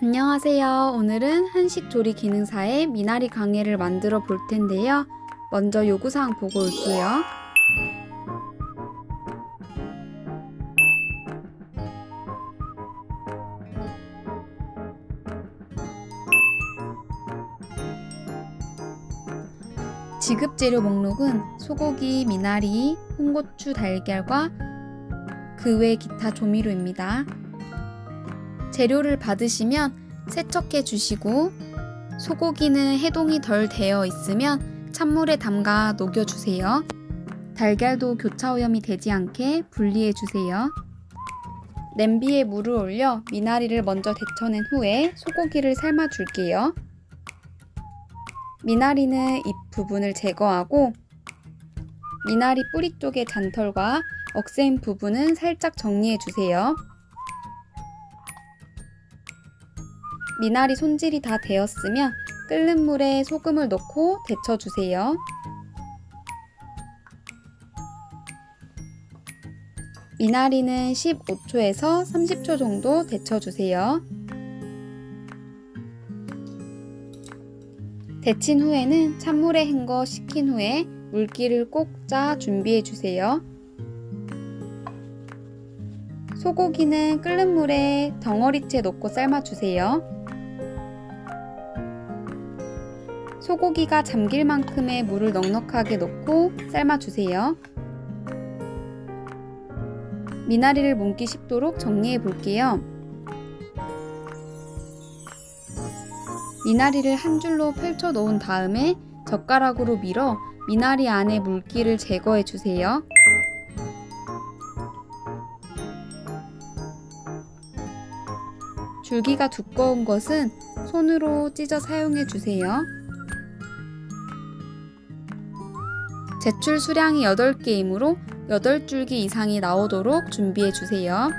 안녕하세요. 오늘은 한식 조리 기능사의 미나리 강의를 만들어 볼 텐데요. 먼저 요구사항 보고 올게요. 지급 재료 목록은 소고기, 미나리, 홍고추, 달걀과 그 외 기타 조미료입니다. 재료를 받으시면 세척해 주시고 소고기는 해동이 덜 되어 있으면 찬물에 담가 녹여 주세요. 달걀도 교차 오염이 되지 않게 분리해 주세요. 냄비에 물을 올려 미나리를 먼저 데쳐낸 후에 소고기를 삶아 줄게요. 미나리는 잎 부분을 제거하고 미나리 뿌리 쪽의 잔털과 억센 부분은 살짝 정리해 주세요. 미나리 손질이 다 되었으면 끓는 물에 소금을 넣고 데쳐주세요. 미나리는 15초에서 30초 정도 데쳐주세요. 데친 후에는 찬물에 헹궈 식힌 후에 물기를 꼭 짜 준비해 주세요. 소고기는 끓는 물에 덩어리째 넣고 삶아 주세요. 소고기가 잠길 만큼의 물을 넉넉하게 넣고 삶아 주세요. 미나리를 뭉기 쉽도록 정리해 볼게요. 미나리를 한 줄로 펼쳐 놓은 다음에 젓가락으로 밀어 미나리 안에 물기를 제거해 주세요. 줄기가 두꺼운 것은 손으로 찢어 사용해 주세요. 제출 수량이 8개이므로 8줄기 이상이 나오도록 준비해 주세요.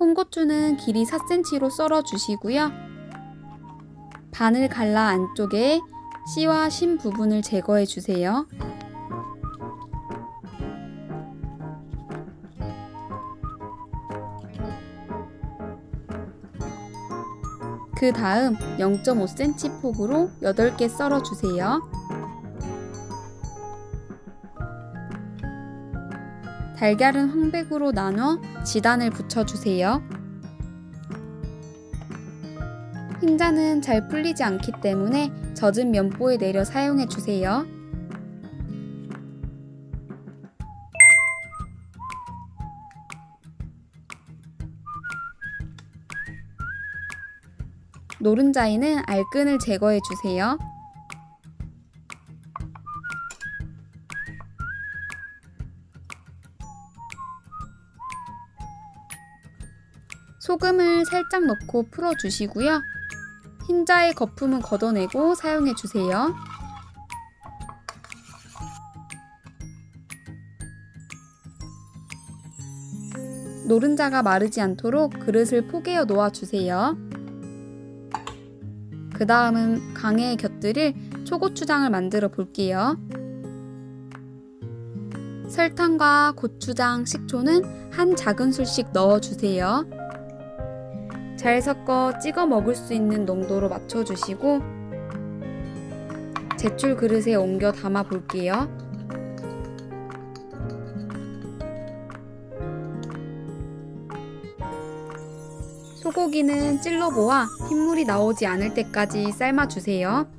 홍고추는 길이 4cm로 썰어 주시고요. 반을 갈라 안쪽에 씨와 심 부분을 제거해 주세요. 그 다음 0.5cm 폭으로 8개 썰어 주세요. 달걀은 황백으로 나눠 지단을 붙여주세요. 흰자는 잘 풀리지 않기 때문에 젖은 면보에 내려 사용해 주세요. 노른자에는 알끈을 제거해 주세요. 소금을 살짝 넣고 풀어 주시고요. 흰자의 거품은 걷어내고 사용해 주세요. 노른자가 마르지 않도록 그릇을 포개어 놓아 주세요. 그 다음은 강에 곁들일 초고추장을 만들어 볼게요. 설탕과 고추장, 식초는 한 작은 술씩 넣어 주세요. 잘 섞어 찍어 먹을 수 있는 농도로 맞춰주시고 제출 그릇에 옮겨 담아 볼게요. 소고기는 찔러보아 흰물이 나오지 않을 때까지 삶아주세요.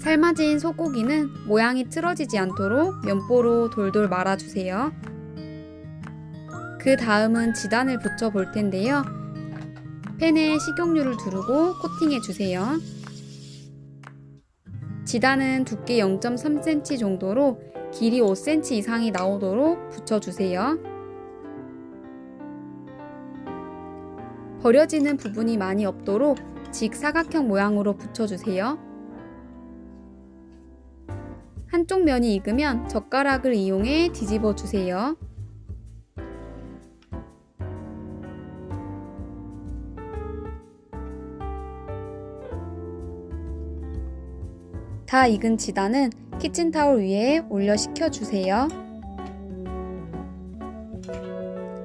삶아진 소고기는 모양이 틀어지지 않도록 면보로 돌돌 말아주세요. 그 다음은 지단을 붙여 볼 텐데요. 팬에 식용유를 두르고 코팅해 주세요. 지단은 두께 0.3cm 정도로 길이 5cm 이상이 나오도록 붙여주세요. 버려지는 부분이 많이 없도록 직사각형 모양으로 붙여주세요. 한쪽 면이 익으면 젓가락을 이용해 뒤집어 주세요. 다 익은 지단은 키친타올 위에 올려 식혀주세요.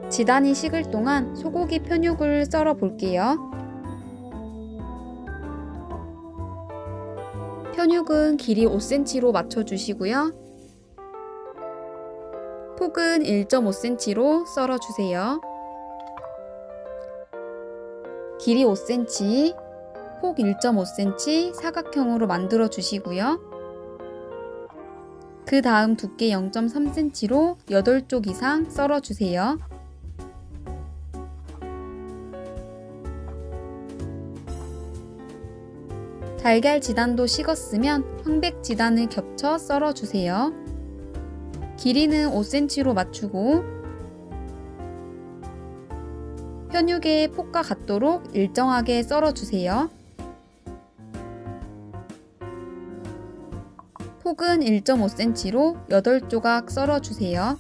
지단이 식을 동안 소고기 편육을 썰어 볼게요. 편육은 길이 5cm로 맞춰주시고요. 폭은 1.5cm로 썰어주세요. 길이 5cm, 폭 1.5cm 사각형으로 만들어 주시고요. 그 다음 두께 0.3cm로 8쪽 이상 썰어 주세요. 달걀 지단도 식었으면 황백 지단을 겹쳐 썰어 주세요. 길이는 5cm로 맞추고 편육의 폭과 같도록 일정하게 썰어 주세요. 폭은 1.5cm로 8조각 썰어 주세요.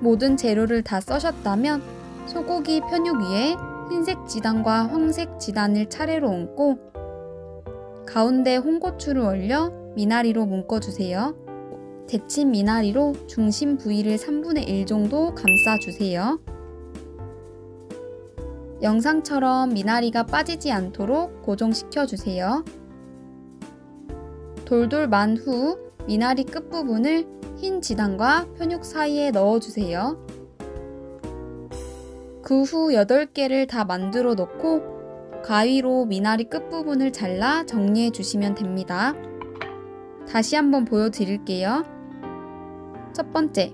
모든 재료를 다 써셨다면 소고기 편육 위에 흰색 지단과 황색 지단을 차례로 얹고 가운데 홍고추를 올려 미나리로 묶어주세요. 데친 미나리로 중심 부위를 3분의 1 정도 감싸주세요. 영상처럼 미나리가 빠지지 않도록 고정시켜 주세요. 돌돌 만 후 미나리 끝부분을 흰 지단과 편육 사이에 넣어주세요. 그 후 8개를 다 만들어 놓고 가위로 미나리 끝부분을 잘라 정리해 주시면 됩니다. 다시 한번 보여드릴게요. 첫 번째,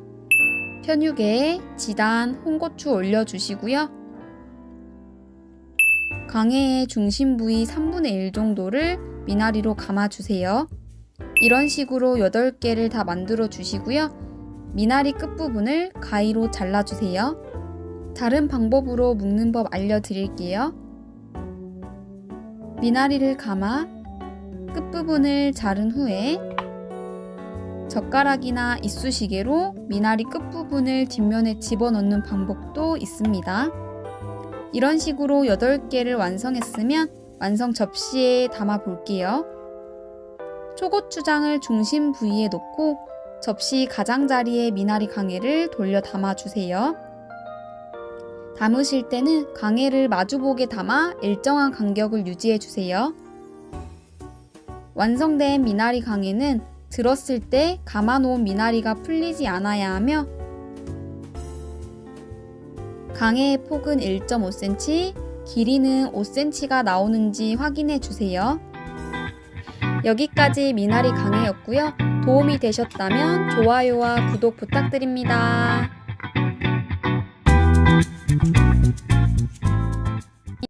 편육에 지단, 홍고추 올려주시고요. 강해의 중심 부위 3분의 1 정도를 미나리로 감아주세요. 이런 식으로 8개를 다 만들어 주시고요. 미나리 끝부분을 가위로 잘라주세요. 다른 방법으로 묶는 법 알려드릴게요. 미나리를 감아 끝부분을 자른 후에 젓가락이나 이쑤시개로 미나리 끝부분을 뒷면에 집어넣는 방법도 있습니다. 이런 식으로 8개를 완성했으면 완성 접시에 담아 볼게요. 초고추장을 중심 부위에 놓고 접시 가장자리에 미나리 강해를 돌려 담아 주세요. 담으실 때는 강해를 마주보게 담아 일정한 간격을 유지해 주세요. 완성된 미나리 강해는 들었을 때 감아놓은 미나리가 풀리지 않아야 하며 강해의 폭은 1.5cm, 길이는 5cm가 나오는지 확인해 주세요. 여기까지 미나리 강해였고요. 도움이 되셨다면 좋아요와 구독 부탁드립니다.